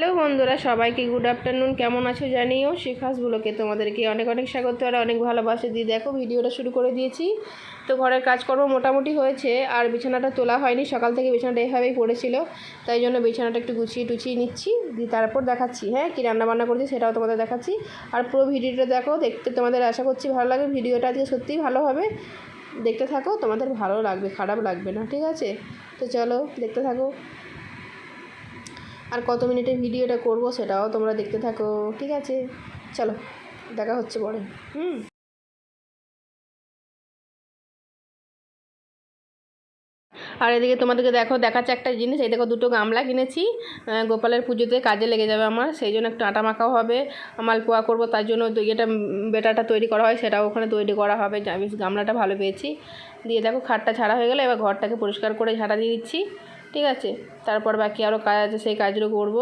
Hello বন্ধুরা, সবাইকে good afternoon কেমন আছো জানিও? শিখাস ব্লকে তোমাদেরকে অনেক অনেক স্বাগত আর অনেক ভালোবাসে। দিয়ে দেখো, ভিডিওটা শুরু করে দিয়েছি। তো ঘরের কাজকর্ম মোটামুটি হয়েছে আর বিছানাটা তোলা হয়নি, সকাল থেকে বিছানাটা এভাবেই পড়েছিল। তাই জন্য বিছানাটা একটু গুছিয়ে টুছিয়ে নিচ্ছি, দিয়ে তারপর দেখাচ্ছি হ্যাঁ কী রান্নাবান্না করছি সেটাও তোমাদের দেখাচ্ছি। আর পুরো ভিডিওটা দেখো, দেখতে তোমাদের আশা করছি ভালো লাগবে, ভিডিওটা আজকে সত্যিই ভালো হবে। দেখতে থাকো, তোমাদের ভালো লাগবে, খারাপ লাগবে না, ঠিক আছে? তো চলো, দেখতে থাকো। আর কত মিনিটের ভিডিওটা করব সেটাও তোমরা দেখতে থাকো, ঠিক আছে? চলো, দেখা হচ্ছে পরে। হুম। আর এদিকে তোমাদেরকে দেখো, দেখাচ্ছে একটা জিনিস, এই দেখো দুটো গামলা কিনেছি। গোপালের পুজোতে কাজে লেগে যাবে আমার, সেই জন্য একটু আটা মাখাও হবে। আমার মালপোয়া করব, তার জন্য ইয়েটা, বেটাটা তৈরি করা হয়, সেটাও ওখানে তৈরি করা হবে। আমি গামলাটা ভালো পেয়েছি। দিয়ে দেখো, খাটটা ছাড়া হয়ে গেলে, এবার ঘরটাকে পরিষ্কার করে ঝাড়া দিয়ে দিচ্ছি। ঠিক আছে? তারপর বাকি আরও কাজ আছে, সেই কাজগুলো করব।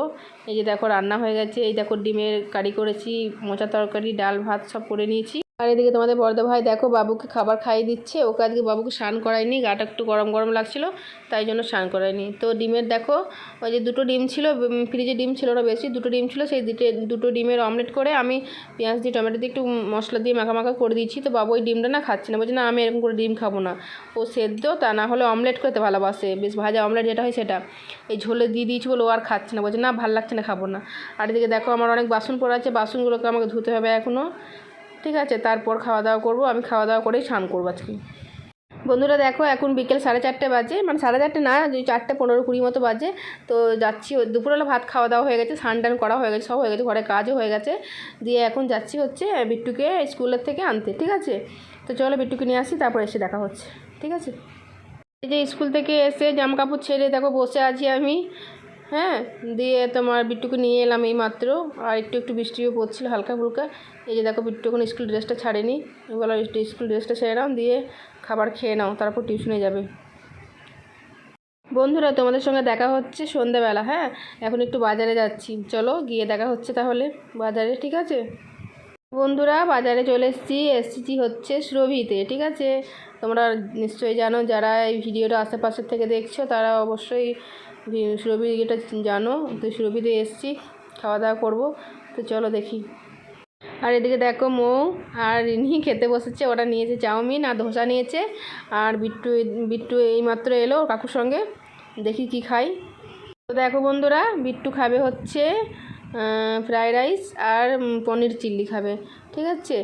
এই যে দেখো রান্না হয়ে গেছে, এই দেখো ডিমের কারি করেছি, মোচা তরকারি, ডাল, ভাত সব করে নিয়েছি। আর এদিকে তোমাদের বড়দা ভাই দেখো বাবুকে খাবার খাইয়ে দিচ্ছে। ওকে আজকে বাবুকে স্নান করায়নি, গাটা একটু গরম গরম লাগছিল, তাই জন্য স্নান করায়নি। তো ডিমের দেখো, ওই যে দুটো ডিম ছিল ফ্রিজে ডিম ছিল না বেশি, দুটো ডিম ছিল, সেই দুটো দুটো ডিমের অমলেট করে আমি পেঁয়াজ দিয়ে, টমেটো দিয়ে একটু মশলা দিয়ে মাখা করে দিয়েছি। তো বাবু ওই ডিমটা না খাচ্ছে না, বলছে না আমি এরকম করে ডিম খাব না। ও সেদ্ধ, তা না হলে অমলেট করতে ভালোবাসে, বেশ ভাজা অমলেট যেটা হয় সেটা। এই ঝোলে দিয়ে দিয়েছি বলে ও আর খাচ্ছে না, বলছে না, ভালো লাগছে না, খাব না। আর এদিকে দেখো আমার অনেক বাসন পড়ে আছে, বাসনগুলোকে আমাকে ধুতে হবে এখনও ঠিক আছে, তারপর খাওয়া দাওয়া করব, আমি খাওয়া দাওয়া করেই স্নান করব আজকে। বন্ধুরা দেখো, এখন বিকেল সাড়ে চারটে বাজে মানে সাড়ে চারটে না ওই চারটে পনেরো কুড়ি মতো বাজে। তো যাচ্ছি দুপুরবেলা ভাত খাওয়া দাওয়া হয়ে গেছে, স্নান টান করা হয়ে গেছে, সব হয়ে গেছে, ঘরে কাজও হয়ে গেছে। দিয়ে এখন যাচ্ছি হচ্ছে বিট্টুকে স্কুলের থেকে আনতে, ঠিক আছে? তো চলো বিট্টুকে নিয়ে আসি, তারপর এসে দেখা হচ্ছে, ঠিক আছে? এই যে স্কুল থেকে এসে জামা কাপড় ছেড়ে দেখো বসে আছি আমি। হ্যাঁ দিয়ে তোমার বিট্টুকে নিয়ে এলাম এই মাত্র আর একটু একটু বৃষ্টিও পড়ছিল, হালকা ফুলকা। এই যে দেখো বিট্টু এখন স্কুল ড্রেসটা ছাড়েনি। বলো স্কুল ড্রেসটা ছেড়ে নাও দিয়ে খাবার খেয়ে নাও, তারপর টিউশনে যাবে। বন্ধুরা, তোমাদের সঙ্গে দেখা হচ্ছে সন্ধ্যাবেলা হ্যাঁ? এখন একটু বাজারে যাচ্ছি। চলো, গিয়ে দেখা হচ্ছে তাহলে বাজারে, ঠিক আছে? বন্ধুরা, বাজারে চলে এসেছি। এসেছি হচ্ছে সুরভিতে ঠিক আছে? তোমরা নিশ্চয়ই জানো, যারা এই ভিডিওটা আশেপাশের থেকে দেখছ, তারা অবশ্যই ভি- সুরভি এটা জানো, তো সুরভিতে এসেছি খাওয়া দাওয়া করব, তো চলো দেখি। আর এদিকে দেখো মৌ আর রিনি খেতে বসেছে, ওরা নিয়েছে চাউমিন আর ধোসা নিয়েছে, আর বিট্টু বিট্টু এইমাত্র এলো কাকুর সঙ্গে, দেখি কি খাই। তো দেখো বন্ধুরা, বিট্টু খাবে হচ্ছে ফ্রাইড রাইস আর পনির চিল্লি খাবে, ঠিক আছে?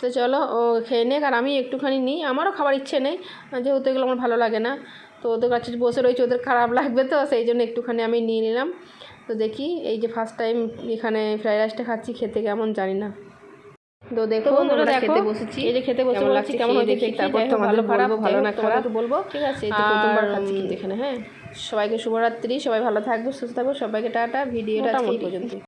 তো চলো ও খেয়ে নেক, আর আমি একটুখানি নিই, আমারও খাবার ইচ্ছে নেই, যেহেতু এগুলো আমার ভালো লাগে না। তো ওদের কাছে বসে রয়েছে ওদের খারাপ লাগবে তো সেই জন্য একটুখানি আমি নিয়ে নিলাম। তো দেখি এই যে ফার্স্ট টাইম এখানে ফ্রাইড রাইসটা খাচ্ছি খেতে কেমন জানি না। তো দেখো বন্ধুরা খেতে বসেছি। এই যে খেতে বসে বলছি লাগছে কেমন হয়েছে দেখি, দেখি তারপর তোমাদের বলব, ভালো না খারাপ। বলব। ঠিক আছে এই তো প্রথমবার খাচ্ছি কিন্তু এখানে হ্যাঁ। সবাইকে শুভরাত্রি সবাই ভালো থাকবে সুস্থ থাকবে সবাইকে টাটা ভিডিওটা এই। পর্যন্ত